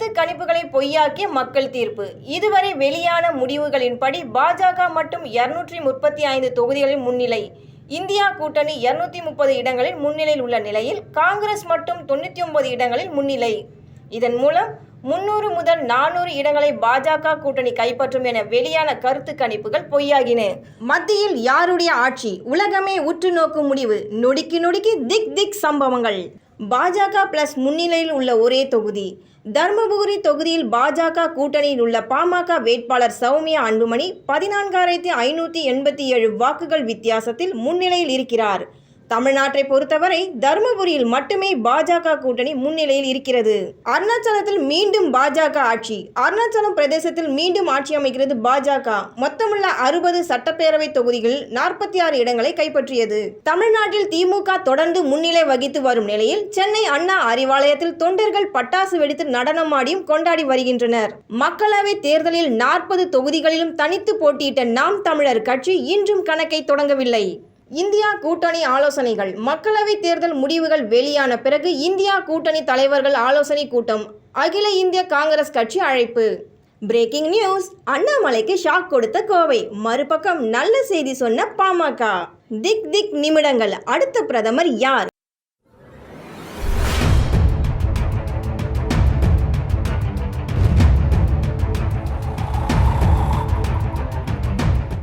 கருத்து கணிப்புகளை பொய்யாக்கிய மக்கள் தீர்ப்பு. இதுவரை வெளியான முடிவுகளின்படி பாஜக மட்டும் இருநூற்றி முப்பத்தி ஐந்து தொகுதிகளில் முன்னிலை. இந்தியா கூட்டணி இருநூத்தி முப்பது இடங்களில் முன்னிலையில் உள்ள நிலையில் காங்கிரஸ் மட்டும் தொண்ணூற்றி ஒன்பது இடங்களில் முன்னிலை. இதன் மூலம் முன்னூறு முதல் நானூறு இடங்களை பாஜக கூட்டணி கைப்பற்றும் என வெளியான கருத்து கணிப்புகள் பொய்யாகின. மத்தியில் யாருடைய ஆட்சி? உலகமே உற்று நோக்கும் முடிவு. நொடிக்கு நொடிக்கு திக் திக் சம்பவங்கள். பாஜக பிளஸ் முன்னிலையில் உள்ள ஒரே தொகுதி. தர்மபுரி தொகுதியில் பாஜக கூட்டணியில் உள்ள பாமக வேட்பாளர் சௌமியா அன்புமணி பதினான்காயிரத்தி ஐநூற்றி எண்பத்தி ஏழு வாக்குகள் வித்தியாசத்தில் முன்னிலையில் இருக்கிறார். தமிழ்நாட்டை பொறுத்தவரை தருமபுரியில் மட்டுமே பாஜக கூட்டணி முன்னிலையில் இருக்கிறது. அருணாச்சலத்தில் மீண்டும் பாஜக ஆட்சி. அருணாச்சலம் பிரதேசத்தில் மீண்டும் ஆட்சி அமைக்கிறது பாஜக. மொத்தமுள்ள அறுபது சட்டப்பேரவை தொகுதிகளில் நாற்பத்தி ஆறு இடங்களை கைப்பற்றியது. தமிழ்நாட்டில் திமுக தொடர்ந்து முன்னிலை வகித்து வரும் நிலையில் சென்னை அண்ணா அறிவாலயத்தில் தொண்டர்கள் பட்டாசு வெடித்து நடனமாடியும் கொண்டாடி வருகின்றனர். மக்களவை தேர்தலில் நாற்பது தொகுதிகளிலும் தனித்து போட்டியிட்ட நாம் தமிழர் கட்சி இன்றும் கணக்கை தொடங்கவில்லை. இந்தியா கூட்டணி ஆலோசனைகள். மக்களவை தேர்தல் முடிவுகள் வெளியான பிறகு இந்தியா கூட்டணி தலைவர்கள் ஆலோசனை கூட்டம். அகில இந்திய காங்கிரஸ் கட்சி அழைப்பு. பிரேக்கிங் நியூஸ் அண்ணாமலைக்கு ஷாக் கொடுத்த கோவை. மறுபக்கம் நல்ல செய்தி சொன்ன பாமக. திக் திக் நிமிடங்கள். அடுத்த பிரதமர் யார்?